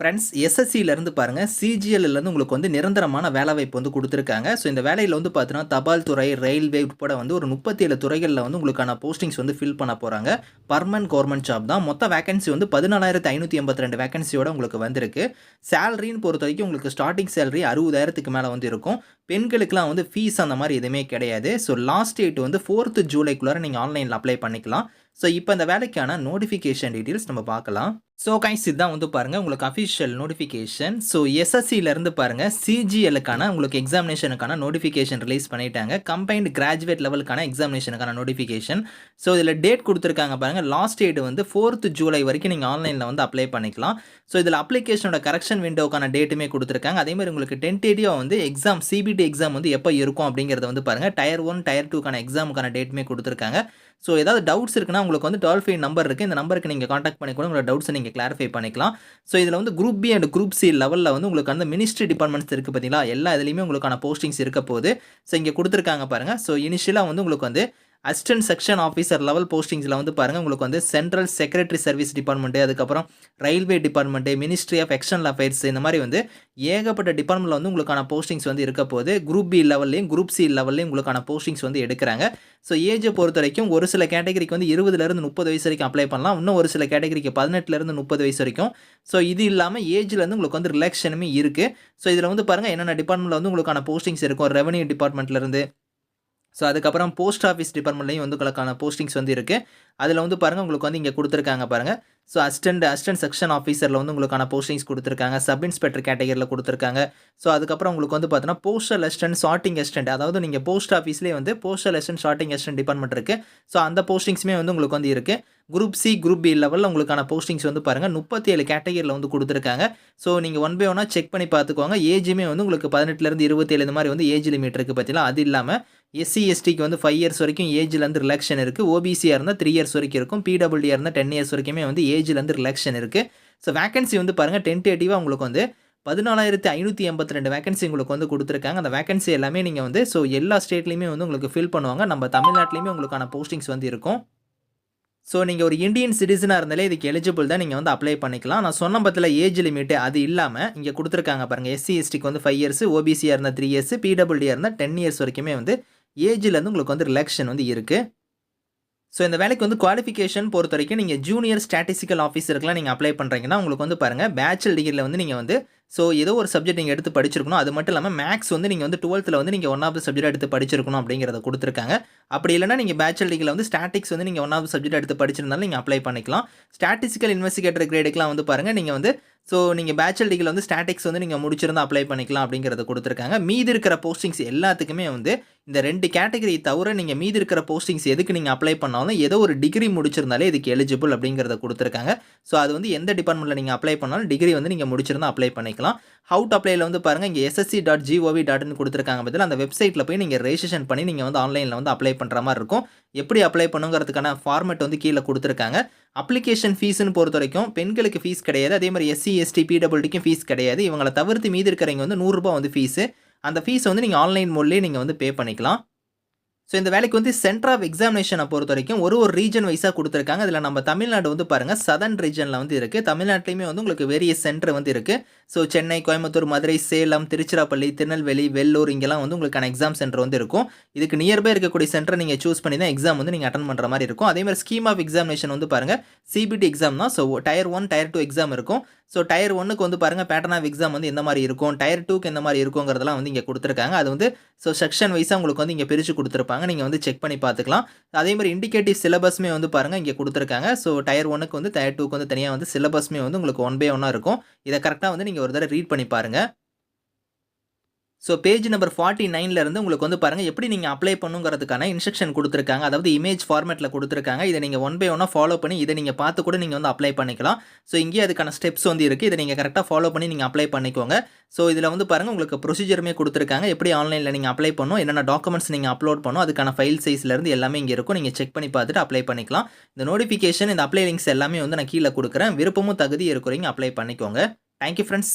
Friends எஸ்எஸ்சியிலேருந்து பாருங்கள் சிஜிஎல்லேருந்து உங்களுக்கு வந்து நிரந்தரமான வேலைவாய்ப்பு வந்து கொடுத்துருக்காங்க. ஸோ இந்த வேலையில் வந்து பார்த்தீங்கன்னா தபால் துறை ரயில்வே உட்பட வந்து ஒரு முப்பத்தி ஏழு துறைகளில் வந்து உங்களுக்கான போஸ்டிங்ஸ் வந்து ஃபில் பண்ண போகிறாங்க பர்மனன்ட் கவர்மெண்ட் ஜாப் தான். மொத்த வேகன்சி வந்து பதினாலாயிரத்து ஐநூற்றி எண்பத்தி ரெண்டு வேகன்சியோட உங்களுக்கு வந்திருக்கு. சேலரின்னு பொறுத்த வரைக்கும் உங்களுக்கு ஸ்டார்டிங் சேலரி அறுபதாயிரத்துக்கு மேலே வந்து இருக்கும். பெண்களுக்குலாம் வந்து ஃபீஸ் அந்த மாதிரி எதுவுமே கிடையாது. ஸோ லாஸ்ட் டேட் வந்து ஃபோர்த்து ஜூலைக்குள்ளார நீங்கள் ஆன்லைனில் அப்ளை பண்ணிக்கலாம். ஸோ இப்போ இந்த வேலைக்கான நோட்டிஃபிகேஷன் டீட்டெயில்ஸ் நம்ம பார்க்கலாம். ஸோ கைஸ் இதுதான் வந்து பாருங்கள் உங்களுக்கு அஃபிஷியல் நோட்டிஃபிகேஷன் ஸோ எஸ்எஸ்சியிலேருந்து பாருங்கள் சிஜிஎலுக்கான உங்களுக்கு எக்ஸாமினேஷனுக்கான நோட்டிஃபிகேஷன் ரிலீஸ் பண்ணிட்டாங்க. கம்பைன்டு கிராஜுவேட் லெவலுக்கான எக்ஸாமினேஷனுக்கான நோட்டிஃபிகேஷன் ஸோ இதில் டேட் கொடுத்துருக்காங்க பாருங்கள் லாஸ்ட் டேட் வந்து ஃபோர்த்து ஜூலை வரைக்கும் நீங்கள் ஆன்லைனில் வந்து அப்ளை பண்ணிக்கலாம். ஸோ இதில் அப்ளிகேஷனோட கரெக்ஷன் விண்டோக்கான டேட்டுமே கொடுத்துருக்காங்க. அதேமாதிரி உங்களுக்கு டென்டேட்டிவாக வந்து எக்ஸாம் சிபிடி எக்ஸாம் வந்து எப்போ இருக்கும் அப்படிங்கிறத வந்து பாருங்கள் டயர் ஒன் டயர் டூக்கான எக்ஸாமுக்கான டேட்டுமே கொடுத்துருக்காங்க. ஸோ ஏதாவது டவுட்ஸ் இருக்குன்னா உங்களுக்கு வந்து டோல் ஃப்ரீ நம்பர் இருக்குது இந்த நம்பருக்கு நீங்கள் காண்டாக்ட் பண்ணி கூட உங்களோட டவுட்ஸை நீங்கள் கிளாரிஃபை பண்ணிக்கலாம். ஸோ இதில் வந்து group B and group C லெவலில் வந்து உங்களுக்கு அந்த மினிஸ்ட்ரி டிபார்ட்மெண்ட்ஸ் இருக்குது பார்த்தீங்களா எல்லா இதுலேயுமே உங்களுக்கான போஸ்டிங்ஸ் இருக்க போகுது. ஸோ இங்கே கொடுத்துருக்காங்க பாருங்கள் ஸோ இனிஷியலாக வந்து உங்களுக்கு வந்து அசிஸ்டன்ட் செக்ஷன் ஆஃபீஸர் லெவல் போஸ்டிங்ஸில் வந்து பாருங்கள் உங்களுக்கு வந்து சென்ட்ரல் செக்ரட்டரி சர்வீஸ் டிபார்ட்மெண்ட்டு அதுக்கப்புறம் railway department ministry of external affairs இந்த மாதிரி வந்து ஏகப்பட்ட டிபார்ட்மெண்ட்டில் வந்து உங்களுக்கான போஸ்டிங்ஸ் வந்து இருக்க போது குரூப் பி லெவல்லையும் குரூப் சி லெவல்லையும் உங்களுக்கான போஸ்டிங்ஸ் வந்து எடுக்கிறாங்க. ஸோ ஏஜை பொறுத்த வரைக்கும் ஒரு சில கேட்டகரிக்கு வந்து இருபதுலேருந்து முப்பது வயசு வரைக்கும் அப்ளை பண்ணலாம். இன்னும் ஒரு சில கேட்டகரிக்கு பதினெட்டுலேருந்து முப்பது வயசு வரைக்கும். ஸோ இது இல்லாமல் ஏஜ்லேருந்து உங்களுக்கு வந்து ரிலாக்ஷனுமே இருக்குது ஸோ இதில் வந்து பாருங்கள் என்னென்ன டிபார்ட்மெண்ட்டில் வந்து உங்களுக்கான போஸ்டிங்ஸ் இருக்கும். ரெவன்யூ டிபார்ட்மெண்ட்லேருந்து ஸோ அதுக்கப்புறம் போஸ்ட் ஆஃபீஸ் டிபார்ட்மெண்ட்லையும் வந்து உங்களுக்கான போஸ்டிங்ஸ் வந்து இருக்குது அதில் வந்து பாருங்கள் உங்களுக்கு வந்து இங்கே கொடுத்துருக்காங்க பாருங்கள் ஸோ அசிஸ்டன்ட் அசிஸ்டன்ட் செக்ஷன் ஆஃபீஸரில் வந்து உங்களுக்கான போஸ்டிங்ஸ் கொடுத்துருக்காங்க. சப் இன்ஸ்பெக்டர் கேட்டகரியில் கொடுத்துருக்காங்க. ஸோ அதுக்கப்புறம் உங்களுக்கு வந்து பார்த்தீங்கன்னா போஸ்டல் அசிஸ்டன்ட் ஷார்ட்டிங் அசிஸ்டன்ட் அதாவது நீங்கள் போஸ்ட் ஆஃபீஸ்லேயே வந்து postal assistant sorting assistant department இருக்குது ஸோ அந்த போஸ்டிங்ஸுமே வந்து உங்களுக்கு வந்து இருக்குது குரூப் சி குரூப் பி லெவலில் உங்களுக்கான போஸ்டிங்ஸ் வந்து பாருங்கள் முப்பத்தி ஏழு கேட்டகரியில் வந்து கொடுத்துருக்காங்க. ஸோ நீங்கள் ஒன் பை ஒன்னாக செக் பண்ணி பார்த்துக்கோங்க. ஏஜுமே வந்து உங்களுக்கு பதினெட்டுலேருந்து இருபத்தேழு இந்த மாதிரி வந்து ஏஜ் லிமிட் இருக்குது பார்த்தீங்களா அது இல்லாமல் எஸ்சி எஸ்டிக்கு வந்து ஃபைவ் இயர்ஸ் வரைக்கும் ஏஜ்லேருந்து ரிலாக்ஷன் இருக்குது ஓபிசியாக இருந்தால் த்ரீ இயர்ஸ் வரைக்கும் இருக்கும். பிடபிள்யூடியாக இருந்தால் டென் இயர்ஸ் வரைக்குமே வந்து ஏஜ்லேருந்து ரிலாக்ஷன் இருக்குது ஸோ வேகன்சி வந்து பாருங்கள் டென்டேட்டிவாக உங்களுக்கு வந்து பதினாலாயிரத்தி ஐநூற்றி எண்பத்தி ரெண்டு வேகன்சி உங்களுக்கு வந்து கொடுத்துருக்காங்க. அந்த வேகன்சி எல்லாமே நீங்கள் வந்து ஸோ எல்லா ஸ்டேட்லேயுமே வந்து உங்களுக்கு ஃபில் பண்ணுவாங்க. நம்ம தமிழ்நாட்டிலையுமே உங்களுக்கான போஸ்டிங்ஸ் வந்து இருக்கும். ஸோ நீங்கள் ஒரு இந்தியன் சிட்டிசனாக இருந்தாலே இதுக்கு எலிஜிபிள் தான் நீங்கள் வந்து அப்ளை பண்ணிக்கலாம். நான் சொன்ன பத்தில் ஏஜ் லிமிட்டு அது இல்லாமல் இங்கே கொடுத்துருக்காங்க பாருங்கள் எஸ்சி எஸ்டிக்கு வந்து ஃபைவ் இயர்ஸ் ஓபிசியாக இருந்தால் த்ரீ இயர்ஸ் பிடபிள்யூடியாக இருந்தால் டென் இயர்ஸ் வரைக்குமே வந்து ஏஜ்லேருந்து உங்களுக்கு வந்து ரிலாக்ஷன் வந்து இருக்குது ஸோ இந்த வேலைக்கு வந்து குவாலிஃபிகேஷன் பொறுத்த வரைக்கும் நீங்கள் ஜூனியர் ஸ்டாட்டிஸ்டிக்கல் ஆஃபீஸருக்குலாம் நீங்கள் அப்ளை பண்ணுறீங்கன்னா உங்களுக்கு வந்து பாருங்கள் பேச்சுலர் டிகிரியில் வந்து நீங்கள் வந்து ஸோ ஏதோ ஒரு சப்ஜெக்ட் நீங்கள் எடுத்து படிச்சிருக்கணும். அது மட்டும் இல்லாமல் மேக்ஸ் வந்து நீங்கள் வந்து டுவெல்த்தில் வந்து நீங்கள் ஒன் ஆஃப் சப்ஜெக்ட் எடுத்து படிச்சிருக்கணும் அப்படிங்கிறத கொடுத்துருக்காங்க. அப்படி இல்லைனா நீங்கள் பேச்சுலர் டிகிரியில் வந்து ஸ்டாட்டிக்ஸ் வந்து நீங்கள் ஒன் ஆஃப் சப்ஜெக்ட் எடுத்து படிச்சிருந்தாலும் நீங்கள் அப்ளை பண்ணிக்கலாம். ஸ்டாட்டிஸ்டிக்கல் இன்வெஸ்டிகேட்டர் கிரேடுக்குலாம் வந்து பாருங்கள் நீங்கள் வந்து ஸோ நீங்கள் பேச்சுலர் டிகிரி வந்து ஸ்டாட்டிக்ஸ் வந்து நீங்கள் முடிச்சிருந்தா அப்ளை பண்ணிக்கலாம் அப்படிங்கிறத கொடுத்துருக்காங்க. மீதி இருக்கிற போஸ்டிங்ஸ் எல்லாத்துக்குமே வந்து இந்த ரெண்டு கேட்டகரி தவிர நீங்கள் மீதி இருக்கிற போஸ்டிங்ஸ் எதுக்கு நீங்கள் அப்ளை பண்ணாலும் ஏதோ ஒரு டிகிரி முடிச்சிருந்தாலே இதுக்கு எலிஜிபிள் அப்படிங்கிறத கொடுத்துருக்காங்க. ஸோ அது வந்து எந்த டிபார்ட்மெண்ட்டில் நீங்கள் அப்ளை பண்ணாலும் டிகிரி வந்து நீங்கள் முடிச்சிருந்தால் அப்ளை பண்ணிக்கலாம். ஹவுட் அப்ளைல வந்து பாருங்கள் இங்கே எஸ்எஸ்சி டாட் ஜிஓவி டாட்னு கொடுத்துருக்காங்க பதில் அந்த வெப்சைட்டில் போய் நீங்கள் ரெஜிஸ்ட்ரேஷன் பண்ணி நீங்கள் வந்து ஆன்லைனில் வந்து அப்ளை பண்ணுற மாதிரி இருக்கும். எப்படி அப்ளை பண்ணுங்கிறதுக்கான ஃபார்மெட் வந்து கீழே கொடுத்துருக்காங்க. அப்ளிகேஷன் ஃபீஸ்னு பொறுத்த வரைக்கும் பெண்களுக்கு ஃபீஸ் கிடையாது. அதே மாதிரி எஸ்சி எஸ்டி பிடபிள்டிக்கும் ஃபீஸ் கிடையாது. இவங்களை தவிர்த்து மீதி இருக்கிறவங்க வந்து நூறுரூபா வந்து ஃபீஸு அந்த ஃபீஸ் வந்து நீங்கள் ஆன்லைன் மோட்லேயே நீங்கள் வந்து பே பண்ணிக்கலாம். ஸோ இந்த வேலைக்கு வந்து சென்டர் ஆஃப் எக்ஸாமினேஷனை பொறுத்த வரைக்கும் ஒரு ஒரு ரீஜன் வைஸாக கொடுத்துருக்காங்க. இதில் நம்ம தமிழ்நாடு வந்து பாருங்கள் சதன் ரீஜனில் வந்து இருக்குது தமிழ்நாட்டிலையுமே வந்து உங்களுக்கு வெரிய சென்டர் வந்து இருக்குது ஸோ சென்னை கோயம்புத்தூர் மதுரை சேலம் திருச்சிராப்பள்ளி திருநெல்வேலி வெள்ளூர் இங்கெல்லாம் வந்து உங்களுக்கான எக்ஸாம் சென்டர் வந்து இருக்கும். இதுக்கு நியர்பை இருக்கக்கூடிய சென்டர் நீங்கள் சூஸ் பண்ணி தான் எக்ஸாம் வந்து நீங்கள் அட்டன் பண்ணுற மாதிரி இருக்கும். அதே மாதிரி ஸ்கீம் ஆஃப் எக்ஸாமினேஷன் வந்து பாருங்கள் சிபிடி எக்ஸாம் தான். So tier one tier two exam இருக்கும். ஸோ டயர் ஒன்னுக்கு வந்து பாருங்கள் பேட்டர்ன் ஆஃப் எக்ஸாம் வந்து எந்த மாதிரி இருக்கும்? டயர் டூக்கு எந்த மாதிரி இருக்குங்கிறதெல்லாம் வந்து இங்கே கொடுத்துருக்காங்க. அது வந்து ஸோ செக்ஷன் வைஸாக உங்களுக்கு வந்து இங்கே பிரித்து கொடுத்துருப்பாங்க. நீங்கள் வந்து செக் பண்ணி பார்த்துக்கலாம். அதே மாதிரி இண்டிகேட்டிவ் சிலபஸ்மே வந்து பாருங்கள் இங்கே கொடுத்துருக்காங்க. ஸோ டயர் ஒன்னுக்கு வந்து டயர் டூக்கு வந்து தனியாக வந்து சிலபஸ்மே வந்து உங்களுக்கு ஒன் பை ஒன்னாக இருக்கும். இதை கரெக்டாக வந்து நீங்கள் ஒரு தடவை ரீட் பண்ணி பாருங்கள் ஸோ பேஜ் நம்பர் ஃபார்ட்டி நைன்லேருந்து உங்களுக்கு வந்து பாருங்கள் எப்படி நீங்கள் அப்ளை பண்ணுங்கிறதுக்கான இன்ஸ்ட்ரக்ஷன் கொடுத்துருக்காங்க. அதாவது இமேஜ் ஃபார்மேட்டில் கொடுத்துருக்காங்க. இதை நீங்கள் ஒன் பை ஒன்னாக ஃபாலோ பண்ணி இதை நீங்கள் பார்த்து கூட நீங்கள் வந்து அப்ளை பண்ணிக்கலாம். ஸோ இங்கேயே அதுக்கான ஸ்டெப்ஸ் வந்து இருக்குது இதை நீங்கள் கரெக்டாக ஃபாலோ பண்ணி நீங்கள் அப்ளை பண்ணிக்கோங்க. ஸோ இதில் வந்து பாருங்கள் உங்களுக்கு ப்ரொசீஜருமே கொடுத்துருக்காங்க. எப்படி ஆன்லைனில் நீங்கள் அப்ளை பண்ணணும் என்னென்ன டாக்குமெண்ட்ஸ் நீங்கள் அப்லோட் பண்ணணும் அதுக்கான ஃபைல் சைஸ்லேருந்து எல்லாமே இங்கே இருக்கும். நீங்கள் செக் பண்ணி பார்த்துட்டு அப்ளை பண்ணிக்கலாம். இந்த நோட்டிஃபிகேஷன் இந்த அப்ளை லிங்க்ஸ் எல்லாமே வந்து நான் கீழே கொடுக்குறேன். விருப்பமும் தகுதி இருக்கிறீங்க அப்ளை பண்ணிக்கோங்க. Thank you friends